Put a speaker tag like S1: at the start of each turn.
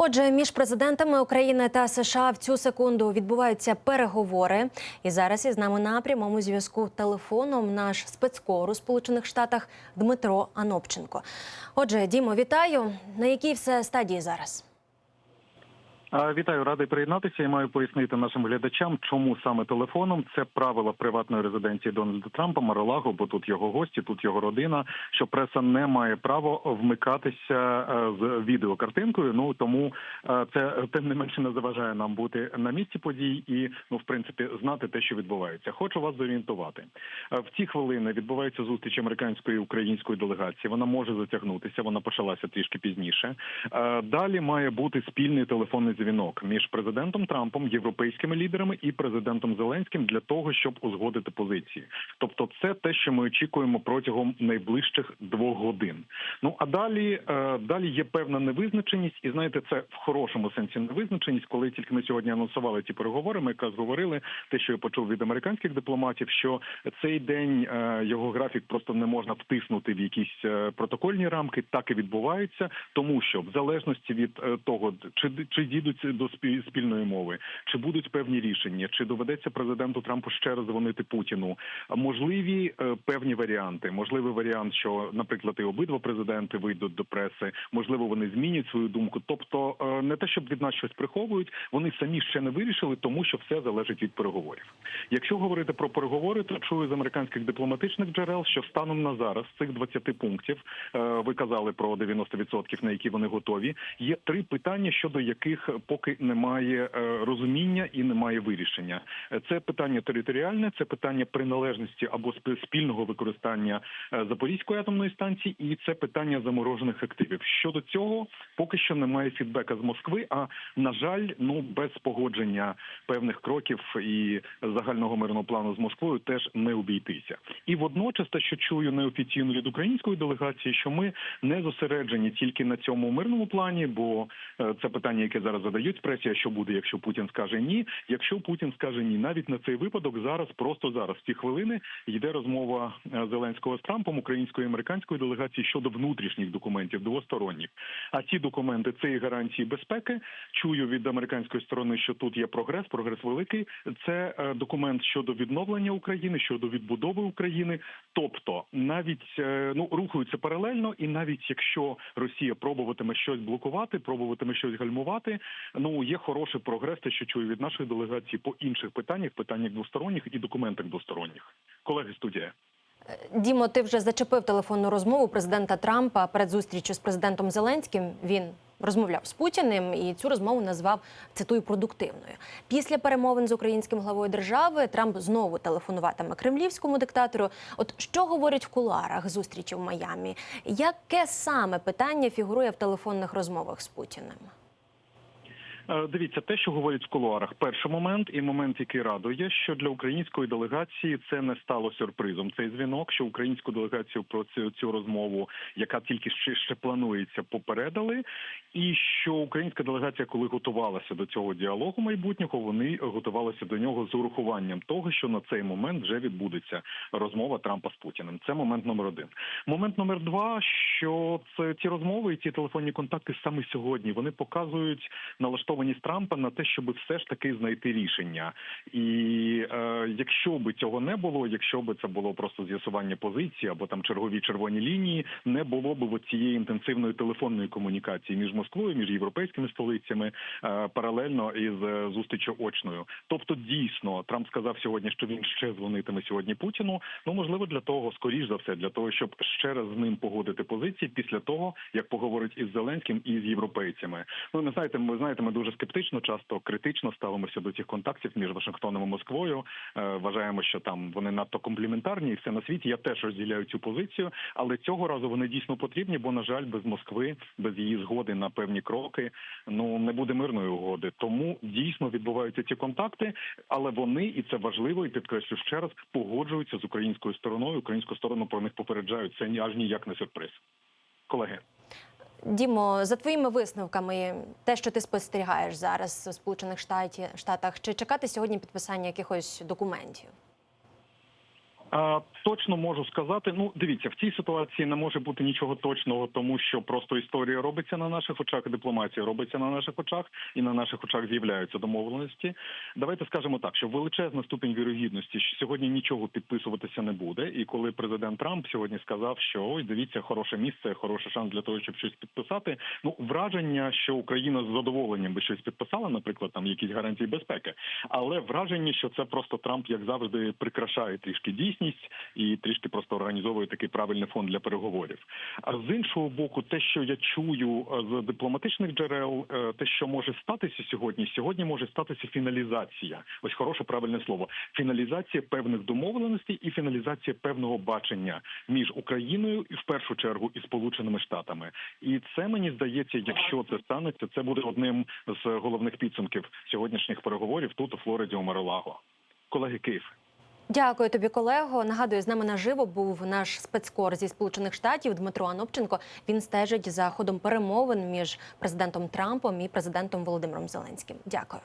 S1: Отже, між президентами України та США в цю секунду відбуваються переговори. І зараз із нами на прямому зв'язку телефоном наш спецкор у Сполучених Штатах Дмитро Анопченко. Отже, Дімо, вітаю. На якій все стадії зараз?
S2: Вітаю, радий приєднатися. Я маю пояснити нашим глядачам, чому саме телефоном це правила приватної резиденції Дональда Трампа, Маралаго, бо тут його гості, тут його родина. Що преса не має права вмикатися е, з відеокартинкою. Ну тому е, це тим не менше не заважає нам бути на місці подій і ну в принципі знати те, що відбувається. Хочу вас зорієнтувати. Е, В ці хвилини відбувається зустріч американської і української делегації. Вона може затягнутися. Вона почалася трішки пізніше. Далі має бути спільний телефонний дзвінок між президентом Трампом, європейськими лідерами і президентом Зеленським для того, щоб узгодити позиції. Тобто, це те, що ми очікуємо протягом найближчих двох годин. Ну а далі, е, далі є певна невизначеність, і знаєте, це в хорошому сенсі невизначеність, коли тільки ми сьогодні анонсували ці переговори. Ми якраз говорили те, що я почув від американських дипломатів, що цей день е, його графік просто не можна втиснути в якісь е, протокольні рамки. Так і відбувається, тому що в залежності від того, чи чи дійдуть до спі- спільної мови, чи будуть певні рішення, чи доведеться президенту Трампу ще раз дзвонити Путіну. Можливі е, певні варіанти. Можливий варіант, що, наприклад, і обидва президенти вийдуть до преси, можливо, вони змінять свою думку. Тобто, е, не те, щоб від нас щось приховують, вони самі ще не вирішили, тому що все залежить від переговорів. Якщо говорити про переговори, то чую з американських дипломатичних джерел, що станом на зараз цих 20 пунктів е, ви казали про 90%, на які вони готові. Є три питання, щодо яких поки немає е, розуміння і немає вирішення. Це питання територіальне, це питання приналежності або спільного використання е, Запорізької атомної станції, і це питання заморожених активів. Щодо цього, поки що немає фідбека з Москви. А на жаль, ну без погодження певних кроків і загального мирного плану з Москвою теж не обійтися. І водночас, те, що чую неофіційно від української делегації, що ми не зосереджені тільки на цьому мирному плані, бо е, це питання, яке зараз задають пресі, що буде, якщо Путін скаже ні. Якщо Путін скаже ні, навіть на цей випадок зараз, просто зараз, в ці хвилини, йде розмова е, Зеленського з Трампом, української і американської делегації щодо внутрішніх документів двосторонніх. А ці документи це і гарантії безпеки. Чую від американської сторони, що тут є прогрес, прогрес великий. Це е, документ щодо відновлення України, щодо відбудови України. Тобто, навіть е, ну рухаються паралельно, і навіть якщо Росія пробуватиме щось блокувати, пробуватиме щось гальмувати, ну є хороший прогрес, те, що чую від нашої делегації по інших питаннях, питаннях двосторонніх і документах двосторонніх. Колеги, студія.
S1: Дімо, ти вже зачепив телефонну розмову президента Трампа перед зустрічю з президентом Зеленським. Він розмовляв з Путіним і цю розмову назвав цитую продуктивною. Після перемовин з українським главою держави Трамп знову телефонуватиме кремлівському диктатору. От що говорять в кулуарах зустрічі в Майамі? Яке саме питання фігурує в телефонних розмовах з Путіним?
S2: Е, Дивіться, те, що говорять в кулуарах, перший момент і момент, який радує, що для української делегації це не стало сюрпризом. Цей дзвінок, що українську делегацію про цю, цю розмову, яка тільки ще, ще планується, попередили, і що українська делегація, коли готувалася до цього діалогу майбутнього, вони готувалися до нього з урахуванням того, що на цей момент вже відбудеться розмова Трампа з Путіним. Це момент номер один. Момент номер два, що це ці розмови і ці телефонні контакти саме сьогодні вони показують налаштованість Трампа на те, щоб все ж таки знайти рішення. І е, якщо би цього не було, якщо би це було просто з'ясування позиції або там чергові червоні лінії, не було б цієї інтенсивної телефонної комунікації між Москвою, між європейськими столицями е, паралельно із е, зустрічю очною. Тобто, дійсно, Трамп сказав сьогодні, що він ще дзвонитиме сьогодні Путіну. Ну можливо, для того, скоріш за все, для того, щоб ще раз з ним погодити позиції після того, як поговорить із Зеленським і з європейцями. Ну не знаєте, ми знаєте, ми дуже скептично, часто критично ставимося до цих контактів між Вашингтоном і Москвою. Е, вважаємо, що там вони надто компліментарні, і все на світі. Я теж розділяю цю позицію, але цього разу вони дійсно потрібні, бо на жаль, без Москви, без її згоди на певні кроки, ну не буде мирної угоди. Тому дійсно відбуваються ці контакти, але вони і це важливо, і підкреслю ще раз погоджуються з українською стороною. Українську сторону про них попереджають. Це ні аж ніяк не сюрприз, колеги.
S1: Дімо, за твоїми висновками, те, що ти спостерігаєш зараз у Сполучених Штатах, чи чекати сьогодні підписання якихось документів?
S2: Точно можу сказати. Ну, дивіться, в цій ситуації не може бути нічого точного, тому що просто історія робиться на наших очах, дипломатія робиться на наших очах, і на наших очах з'являються домовленості. Давайте скажемо так, що величезна ступінь вірогідності, що сьогодні нічого підписуватися не буде. І коли президент Трамп сьогодні сказав, що ось дивіться, хороше місце, хороший шанс для того, щоб щось підписати. Ну, враження, що Україна з задоволенням би щось підписала, наприклад, там якісь гарантії безпеки, але враження, що це просто Трамп, як завжди, прикрашає трішки дійсність і трішки просто організовує такий правильний фон для переговорів. А з іншого боку, те, що я чую е, з дипломатичних джерел, е, те, що може статися сьогодні, сьогодні може статися фіналізація. Ось хороше правильне слово. Фіналізація певних домовленостей і фіналізація певного бачення між Україною і в першу чергу і Сполученими Штатами. І це мені здається, якщо це станеться, це буде одним з головних підсумків сьогоднішніх переговорів тут у Флориді у Марилаго. Колеги Київ.
S1: Дякую тобі, колего. Нагадую, з нами наживо був наш спецкор зі Сполучених Штатів Дмитро Анопченко. Він стежить за ходом перемовин між президентом Трампом і президентом Володимиром Зеленським. Дякую.